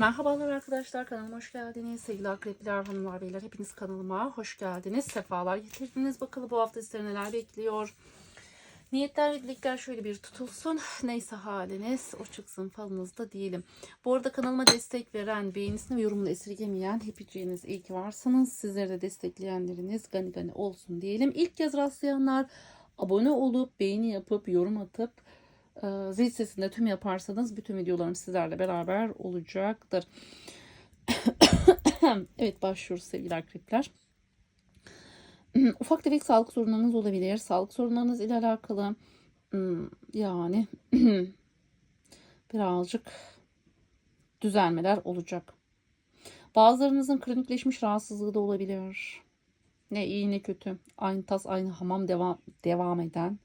Merhabalar arkadaşlar kanalıma hoş geldiniz. Sevgili akrepler, hanımlar, beyler hepiniz kanalıma hoş geldiniz. Sefalar getirdiniz. Bakalım bu hafta sizleri neler bekliyor. Niyetler ve dilekler şöyle bir tutulsun. Neyse haliniz o çıksın falınızda diyelim. Bu arada kanalıma destek veren, beğenisini ve yorumunu esirgemeyen hepiniz iyi ki varsınız. Sizleri de destekleyenleriniz gani gani olsun diyelim. İlk kez rastlayanlar abone olup, beğeni yapıp, yorum atıp zil sesinde tüm yaparsanız bütün videolarım sizlerle beraber olacaktır. evet başlıyoruz sevgili akrepler. Ufak tefek sağlık sorunlarınız olabilir. Sağlık sorunlarınız ile alakalı hmm, yani birazcık düzelmeler olacak. Bazılarınızın kronikleşmiş rahatsızlığı da olabilir. Ne iyi ne kötü. Aynı tas aynı hamam devam, devam eden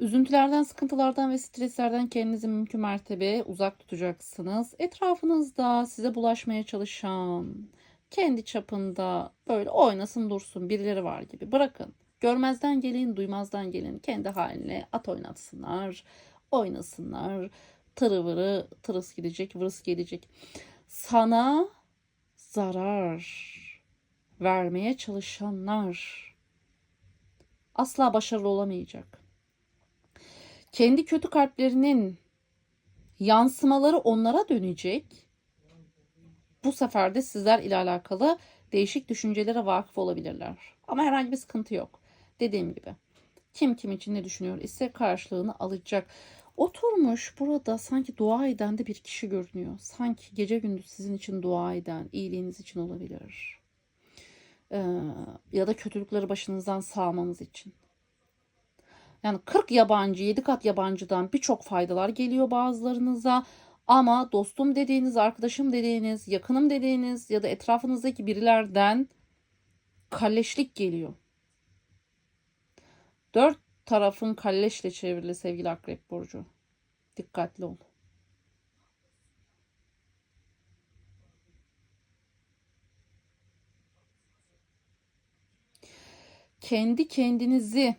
Üzüntülerden, sıkıntılardan ve streslerden kendinizi mümkün mertebe uzak tutacaksınız. Etrafınızda size bulaşmaya çalışan, kendi çapında böyle oynasın dursun birileri var gibi bırakın. Görmezden gelin, duymazdan gelin. Kendi haline at oynatsınlar, oynasınlar. Tırıvırı, tırıs gidecek, vırıs gelecek. Sana zarar vermeye çalışanlar asla başarılı olamayacak kendi kötü kalplerinin yansımaları onlara dönecek. Bu sefer de sizler ile alakalı değişik düşüncelere vakıf olabilirler. Ama herhangi bir sıkıntı yok. Dediğim gibi kim kim için ne düşünüyor ise karşılığını alacak. Oturmuş burada sanki dua eden de bir kişi görünüyor. Sanki gece gündüz sizin için dua eden, iyiliğiniz için olabilir. Ee, ya da kötülükleri başınızdan sağmanız için. Yani 40 yabancı, 7 kat yabancıdan birçok faydalar geliyor bazılarınıza. Ama dostum dediğiniz, arkadaşım dediğiniz, yakınım dediğiniz ya da etrafınızdaki birilerden kalleşlik geliyor. Dört tarafın kalleşle çevrili sevgili Akrep Burcu. Dikkatli ol. Kendi kendinizi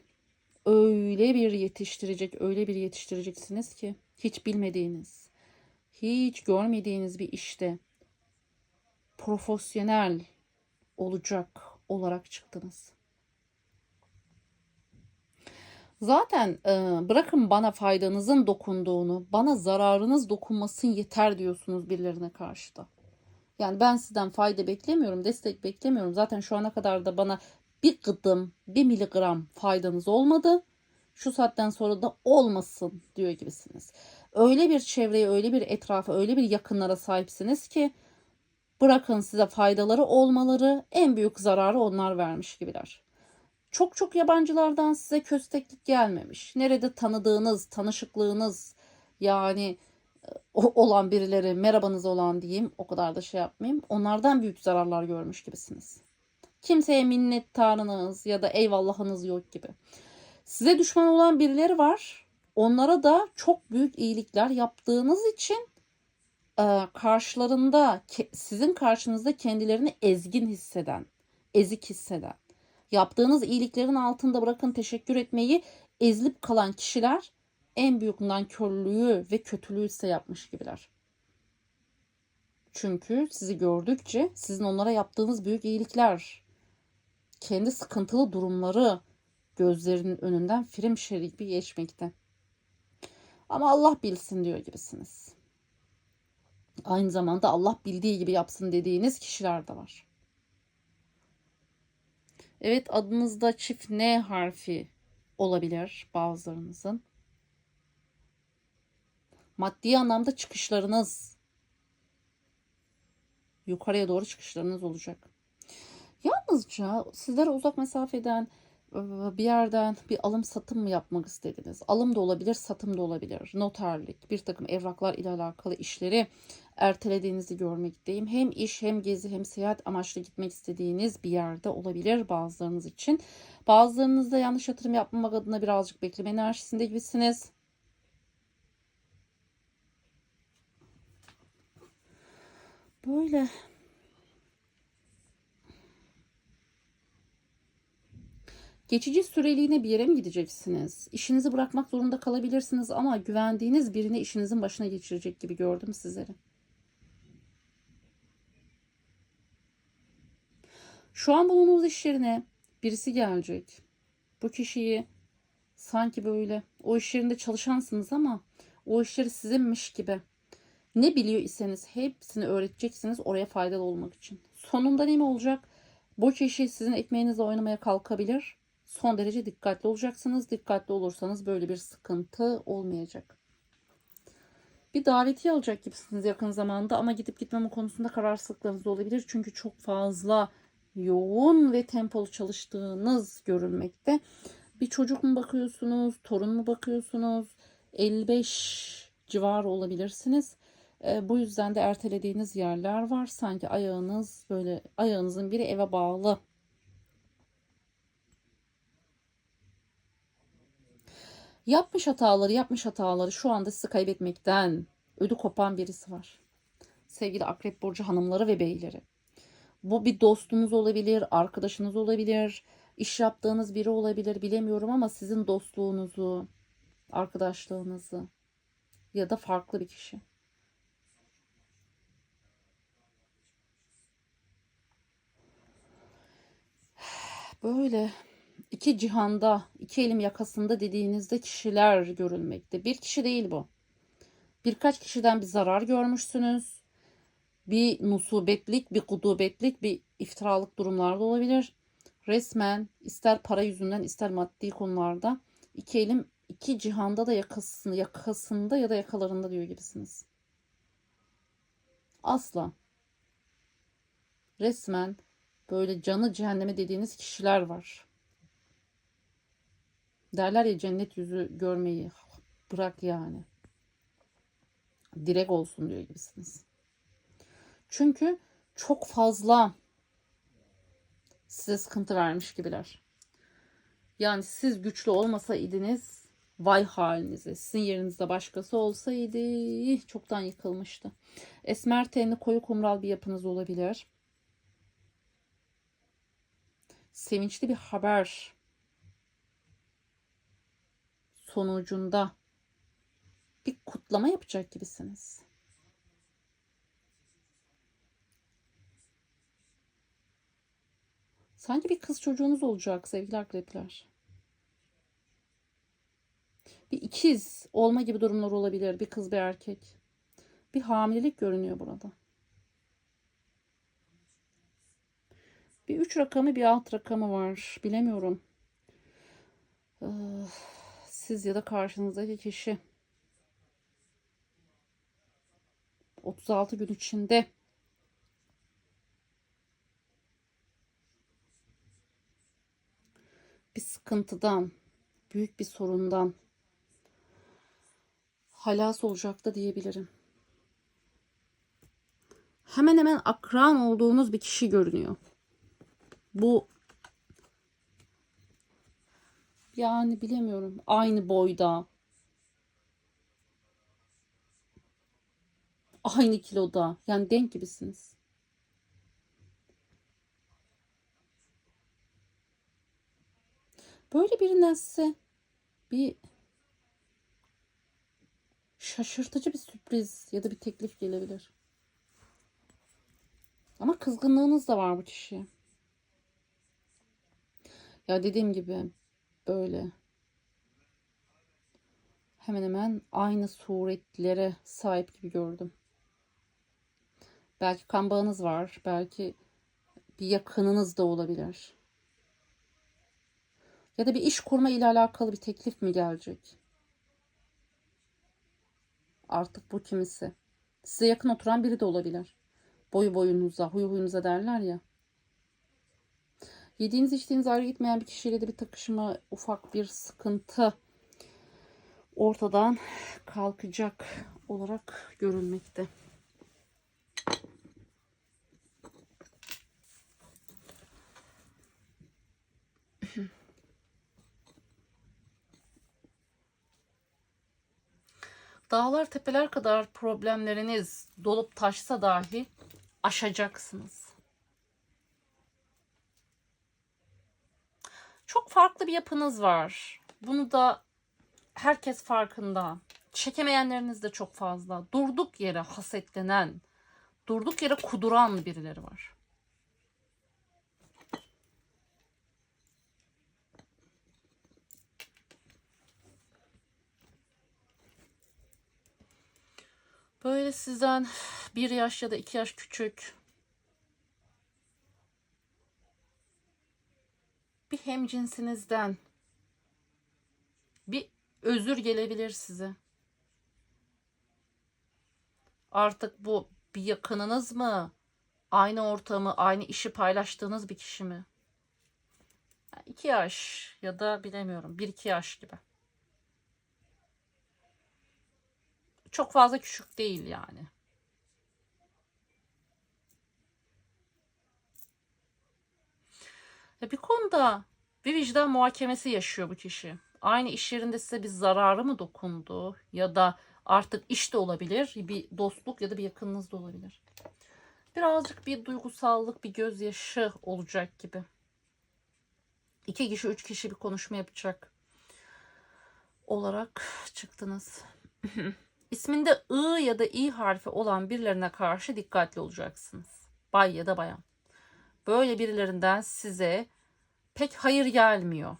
öyle bir yetiştirecek, öyle bir yetiştireceksiniz ki hiç bilmediğiniz, hiç görmediğiniz bir işte profesyonel olacak olarak çıktınız. Zaten e, bırakın bana faydanızın dokunduğunu, bana zararınız dokunmasın yeter diyorsunuz birilerine karşı da. Yani ben sizden fayda beklemiyorum, destek beklemiyorum. Zaten şu ana kadar da bana bir gıdım, bir miligram faydanız olmadı. Şu saatten sonra da olmasın diyor gibisiniz. Öyle bir çevreye, öyle bir etrafa, öyle bir yakınlara sahipsiniz ki bırakın size faydaları olmaları en büyük zararı onlar vermiş gibiler. Çok çok yabancılardan size kösteklik gelmemiş. Nerede tanıdığınız, tanışıklığınız yani e, olan birileri merhabanız olan diyeyim o kadar da şey yapmayayım. Onlardan büyük zararlar görmüş gibisiniz. Kimseye minnettarınız ya da eyvallahınız yok gibi. Size düşman olan birileri var. Onlara da çok büyük iyilikler yaptığınız için e, karşılarında sizin karşınızda kendilerini ezgin hisseden, ezik hisseden, yaptığınız iyiliklerin altında bırakın teşekkür etmeyi ezilip kalan kişiler en büyük nankörlüğü ve kötülüğü ise yapmış gibiler. Çünkü sizi gördükçe sizin onlara yaptığınız büyük iyilikler, kendi sıkıntılı durumları gözlerinin önünden film şeridi geçmekte. Ama Allah bilsin diyor gibisiniz. Aynı zamanda Allah bildiği gibi yapsın dediğiniz kişiler de var. Evet adınızda çift N harfi olabilir bazılarınızın. Maddi anlamda çıkışlarınız yukarıya doğru çıkışlarınız olacak. Yalnızca sizlere uzak mesafeden bir yerden bir alım satım mı yapmak istediniz? Alım da olabilir, satım da olabilir. Noterlik, bir takım evraklar ile alakalı işleri ertelediğinizi görmekteyim. Hem iş hem gezi hem seyahat amaçlı gitmek istediğiniz bir yerde olabilir bazılarınız için. Bazılarınız da yanlış yatırım yapmamak adına birazcık bekleme enerjisinde gibisiniz. Böyle Geçici süreliğine bir yere mi gideceksiniz? İşinizi bırakmak zorunda kalabilirsiniz ama güvendiğiniz birini işinizin başına geçirecek gibi gördüm sizleri. Şu an bulunduğunuz iş yerine birisi gelecek. Bu kişiyi sanki böyle o iş yerinde çalışansınız ama o işleri sizinmiş gibi. Ne biliyor iseniz hepsini öğreteceksiniz oraya faydalı olmak için. Sonunda ne mi olacak? Bu kişi sizin ekmeğinizle oynamaya kalkabilir Son derece dikkatli olacaksınız. Dikkatli olursanız böyle bir sıkıntı olmayacak. Bir davetiye alacak gibisiniz yakın zamanda ama gidip gitmeme konusunda kararsızlıklarınız olabilir. Çünkü çok fazla yoğun ve tempolu çalıştığınız görülmekte. Bir çocuk mu bakıyorsunuz, torun mu bakıyorsunuz? 55 civarı olabilirsiniz. E, bu yüzden de ertelediğiniz yerler var. Sanki ayağınız böyle ayağınızın biri eve bağlı. Yapmış hataları, yapmış hataları şu anda sizi kaybetmekten ödü kopan birisi var. Sevgili Akrep Burcu hanımları ve beyleri. Bu bir dostunuz olabilir, arkadaşınız olabilir, iş yaptığınız biri olabilir bilemiyorum ama sizin dostluğunuzu, arkadaşlığınızı ya da farklı bir kişi. Böyle iki cihanda, iki elim yakasında dediğinizde kişiler görülmekte. Bir kişi değil bu. Birkaç kişiden bir zarar görmüşsünüz. Bir musibetlik, bir gudubetlik, bir iftiralık durumlarda olabilir. Resmen ister para yüzünden ister maddi konularda iki elim iki cihanda da yakasında, yakasında ya da yakalarında diyor gibisiniz. Asla. Resmen böyle canı cehenneme dediğiniz kişiler var. Derler ya cennet yüzü görmeyi bırak yani. Direk olsun diyor gibisiniz. Çünkü çok fazla size sıkıntı vermiş gibiler. Yani siz güçlü olmasaydınız vay halinize. Sizin yerinizde başkası olsaydı çoktan yıkılmıştı. Esmer tenli koyu kumral bir yapınız olabilir. Sevinçli bir haber sonucunda bir kutlama yapacak gibisiniz. Sanki bir kız çocuğunuz olacak sevgili akrepler. Bir ikiz olma gibi durumlar olabilir. Bir kız bir erkek. Bir hamilelik görünüyor burada. Bir üç rakamı bir alt rakamı var. Bilemiyorum. Siz ya da karşınızdaki kişi 36 gün içinde bir sıkıntıdan, büyük bir sorundan halas olacak da diyebilirim. Hemen hemen akran olduğunuz bir kişi görünüyor. Bu yani bilemiyorum. Aynı boyda. Aynı kiloda. Yani denk gibisiniz. Böyle birinden size bir şaşırtıcı bir sürpriz ya da bir teklif gelebilir. Ama kızgınlığınız da var bu kişiye. Ya dediğim gibi böyle hemen hemen aynı suretlere sahip gibi gördüm. Belki kan bağınız var. Belki bir yakınınız da olabilir. Ya da bir iş kurma ile alakalı bir teklif mi gelecek? Artık bu kimisi. Size yakın oturan biri de olabilir. Boyu boyunuza, huyu huyunuza derler ya. Yediğiniz içtiğiniz ayrı gitmeyen bir kişiyle de bir takışma, ufak bir sıkıntı ortadan kalkacak olarak görülmekte. Dağlar tepeler kadar problemleriniz dolup taşsa dahi aşacaksınız. Çok farklı bir yapınız var. Bunu da herkes farkında. Çekemeyenleriniz de çok fazla. Durduk yere hasetlenen, durduk yere kuduran birileri var. Böyle sizden bir yaş ya da iki yaş küçük bir hemcinsinizden bir özür gelebilir size. Artık bu bir yakınınız mı? Aynı ortamı, aynı işi paylaştığınız bir kişi mi? Yani iki yaş ya da bilemiyorum bir iki yaş gibi. Çok fazla küçük değil yani. Ya bir konuda bir vicdan muhakemesi yaşıyor bu kişi. Aynı iş yerinde size bir zararı mı dokundu ya da artık iş de olabilir, bir dostluk ya da bir yakınınız da olabilir. Birazcık bir duygusallık, bir gözyaşı olacak gibi. İki kişi, üç kişi bir konuşma yapacak olarak çıktınız. İsminde I ya da İ harfi olan birilerine karşı dikkatli olacaksınız. Bay ya da bayan. Böyle birilerinden size pek hayır gelmiyor.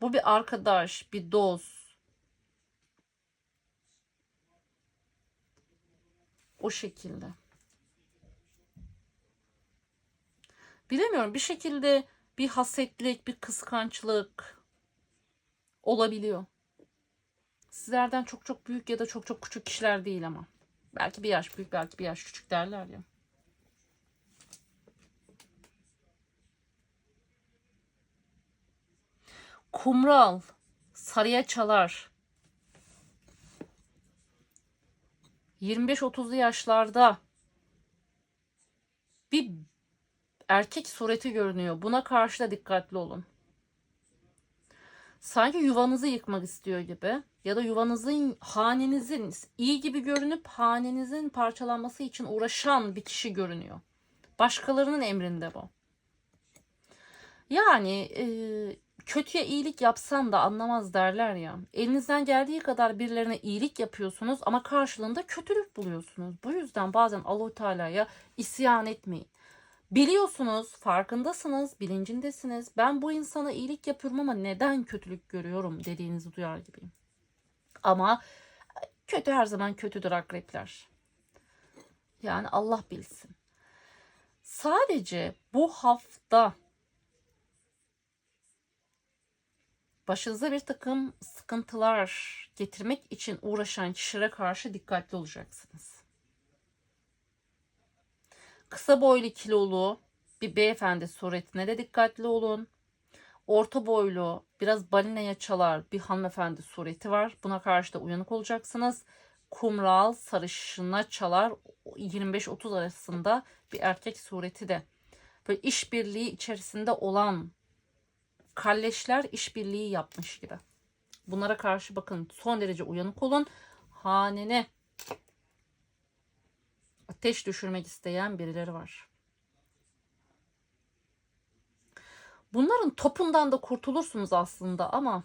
Bu bir arkadaş, bir dost. O şekilde. Bilemiyorum bir şekilde bir hasetlik, bir kıskançlık olabiliyor. Sizlerden çok çok büyük ya da çok çok küçük kişiler değil ama. Belki bir yaş büyük, belki bir yaş küçük derler ya. Kumral, sarıya çalar. 25-30'lu yaşlarda bir erkek sureti görünüyor. Buna karşı da dikkatli olun. Sanki yuvanızı yıkmak istiyor gibi ya da yuvanızın, hanenizin iyi gibi görünüp hanenizin parçalanması için uğraşan bir kişi görünüyor. Başkalarının emrinde bu. Yani e, kötüye iyilik yapsan da anlamaz derler ya. Elinizden geldiği kadar birilerine iyilik yapıyorsunuz ama karşılığında kötülük buluyorsunuz. Bu yüzden bazen Allah Teala'ya isyan etmeyin. Biliyorsunuz, farkındasınız, bilincindesiniz. Ben bu insana iyilik yapıyorum ama neden kötülük görüyorum dediğinizi duyar gibiyim. Ama kötü her zaman kötüdür akrepler. Yani Allah bilsin. Sadece bu hafta başınıza bir takım sıkıntılar getirmek için uğraşan kişilere karşı dikkatli olacaksınız. Kısa boylu kilolu bir beyefendi suretine de dikkatli olun. Orta boylu biraz balinaya çalar bir hanımefendi sureti var. Buna karşı da uyanık olacaksınız. Kumral sarışına çalar 25-30 arasında bir erkek sureti de. Böyle işbirliği içerisinde olan kalleşler işbirliği yapmış gibi. Bunlara karşı bakın son derece uyanık olun. Hanene ateş düşürmek isteyen birileri var. Bunların topundan da kurtulursunuz aslında ama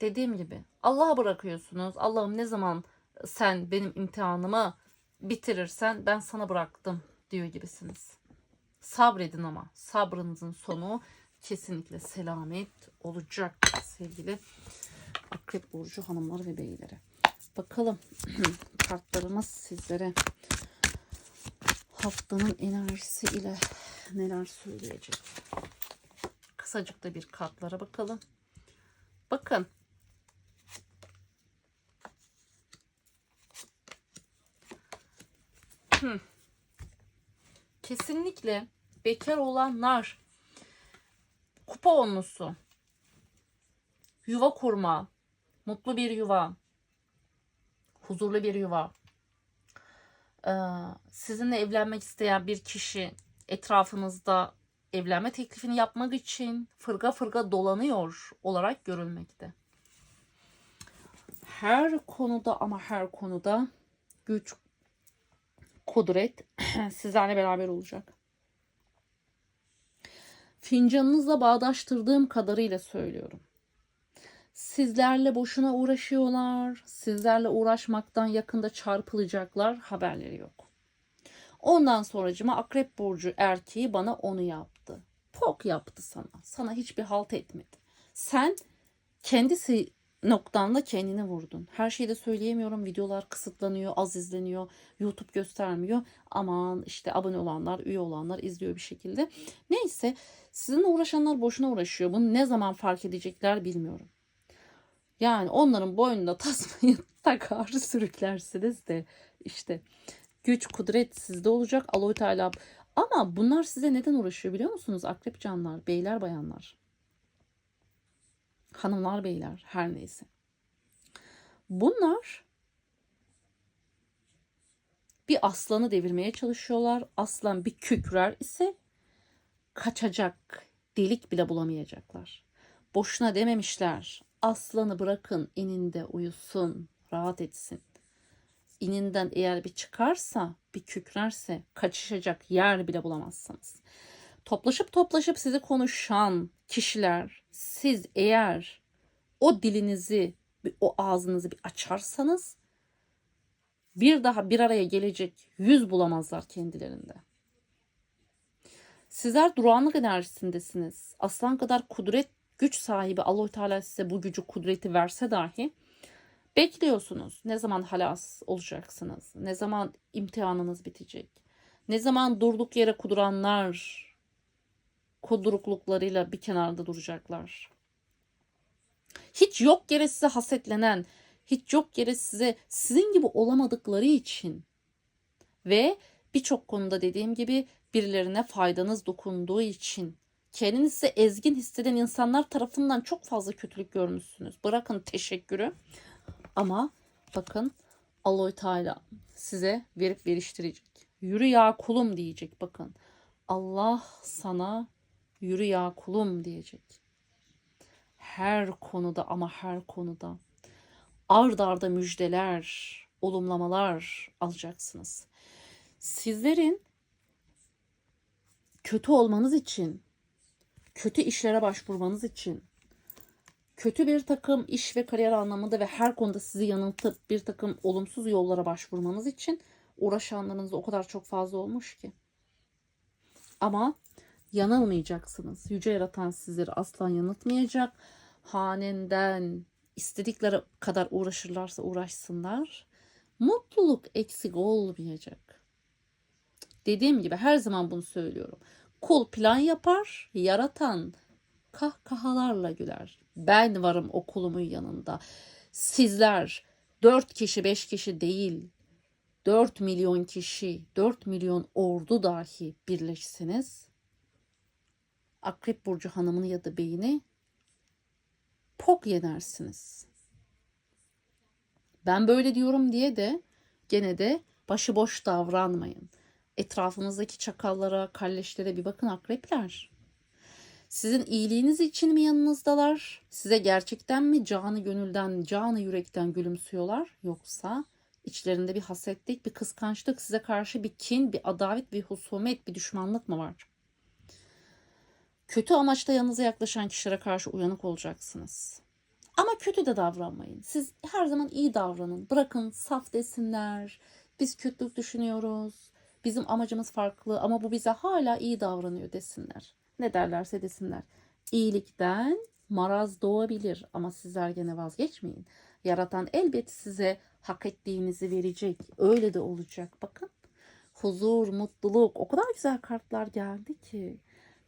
dediğim gibi Allah'a bırakıyorsunuz. Allah'ım ne zaman sen benim imtihanımı bitirirsen ben sana bıraktım diyor gibisiniz. Sabredin ama sabrınızın sonu kesinlikle selamet olacak sevgili Akrep Burcu hanımları ve beyleri. Bakalım kartlarımız sizlere haftanın enerjisi ile neler söyleyecek. Kısacık da bir kartlara bakalım. Bakın. Hmm. Kesinlikle bekar olanlar kupa onlusu yuva kurma, mutlu bir yuva, huzurlu bir yuva, ee, sizinle evlenmek isteyen bir kişi etrafınızda evlenme teklifini yapmak için fırga fırga dolanıyor olarak görülmekte. Her konuda ama her konuda güç, kudret sizlerle beraber olacak. Fincanınızla bağdaştırdığım kadarıyla söylüyorum. Sizlerle boşuna uğraşıyorlar. Sizlerle uğraşmaktan yakında çarpılacaklar. Haberleri yok. Ondan sonracıma Akrep Burcu erkeği bana onu yaptı. Pok yaptı sana. Sana hiçbir halt etmedi. Sen kendisi noktanda kendini vurdun. Her şeyi de söyleyemiyorum. Videolar kısıtlanıyor, az izleniyor. YouTube göstermiyor. Aman işte abone olanlar, üye olanlar izliyor bir şekilde. Neyse sizinle uğraşanlar boşuna uğraşıyor. Bunu ne zaman fark edecekler bilmiyorum. Yani onların boynunda tasmayı takar sürüklersiniz de işte güç kudret sizde olacak. Allahü Teala ama bunlar size neden uğraşıyor biliyor musunuz? Akrep canlar, beyler, bayanlar. Hanımlar, beyler, her neyse. Bunlar bir aslanı devirmeye çalışıyorlar. Aslan bir kükrer ise kaçacak delik bile bulamayacaklar. Boşuna dememişler. Aslanı bırakın ininde uyusun, rahat etsin. İninden eğer bir çıkarsa, bir kükrerse kaçışacak yer bile bulamazsınız. Toplaşıp toplaşıp sizi konuşan kişiler siz eğer o dilinizi, o ağzınızı bir açarsanız bir daha bir araya gelecek yüz bulamazlar kendilerinde. Sizler durağanlık enerjisindesiniz. Aslan kadar kudret, güç sahibi allah Teala size bu gücü, kudreti verse dahi bekliyorsunuz. Ne zaman halas olacaksınız? Ne zaman imtihanınız bitecek? Ne zaman durduk yere kuduranlar kudurukluklarıyla bir kenarda duracaklar? Hiç yok yere size hasetlenen, hiç yok yere size sizin gibi olamadıkları için ve birçok konuda dediğim gibi birilerine faydanız dokunduğu için kendinizi ezgin hisseden insanlar tarafından çok fazla kötülük görmüşsünüz. Bırakın teşekkürü ama bakın Allahü Teala size verip veriştirecek. Yürü ya kulum diyecek bakın. Allah sana yürü ya kulum diyecek. Her konuda ama her konuda ard arda müjdeler, olumlamalar alacaksınız. Sizlerin kötü olmanız için, kötü işlere başvurmanız için, kötü bir takım iş ve kariyer anlamında ve her konuda sizi yanıltıp bir takım olumsuz yollara başvurmanız için uğraşanlarınız o kadar çok fazla olmuş ki. Ama yanılmayacaksınız. Yüce yaratan sizleri asla yanıltmayacak. Hanenden istedikleri kadar uğraşırlarsa uğraşsınlar. Mutluluk eksik olmayacak. Dediğim gibi her zaman bunu söylüyorum. Kul plan yapar, yaratan kahkahalarla güler. Ben varım o kulumun yanında. Sizler dört kişi beş kişi değil, dört milyon kişi, dört milyon ordu dahi birleşsiniz. Akrep Burcu hanımını ya da beyini pok yenersiniz. Ben böyle diyorum diye de gene de başıboş davranmayın. Etrafınızdaki çakallara, kalleşlere bir bakın akrepler. Sizin iyiliğiniz için mi yanınızdalar? Size gerçekten mi canı gönülden, canı yürekten gülümsüyorlar? Yoksa içlerinde bir hasetlik, bir kıskançlık, size karşı bir kin, bir adavet, bir husumet, bir düşmanlık mı var? Kötü amaçla yanınıza yaklaşan kişilere karşı uyanık olacaksınız. Ama kötü de davranmayın. Siz her zaman iyi davranın. Bırakın saf desinler. Biz kötülük düşünüyoruz. Bizim amacımız farklı ama bu bize hala iyi davranıyor desinler. Ne derlerse desinler. İyilikten maraz doğabilir ama sizler gene vazgeçmeyin. Yaratan elbet size hak ettiğinizi verecek. Öyle de olacak. Bakın huzur, mutluluk o kadar güzel kartlar geldi ki.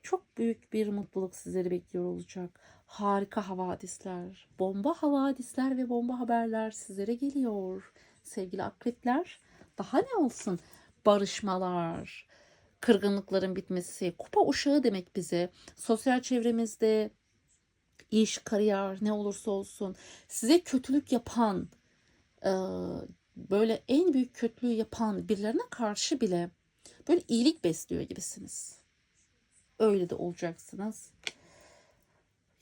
Çok büyük bir mutluluk sizleri bekliyor olacak. Harika havadisler, bomba havadisler ve bomba haberler sizlere geliyor. Sevgili akrepler, daha ne olsun? Barışmalar, kırgınlıkların bitmesi, kupa uşağı demek bize. Sosyal çevremizde iş, kariyer ne olursa olsun size kötülük yapan, böyle en büyük kötülüğü yapan birilerine karşı bile böyle iyilik besliyor gibisiniz. Öyle de olacaksınız.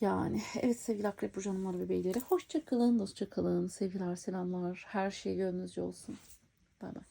Yani evet sevgili akrep burcu hanımlar ve beyleri hoşça kalın, dostça kalın. Sevgiler, selamlar. Her şey gönlünüzce olsun. Bay bay.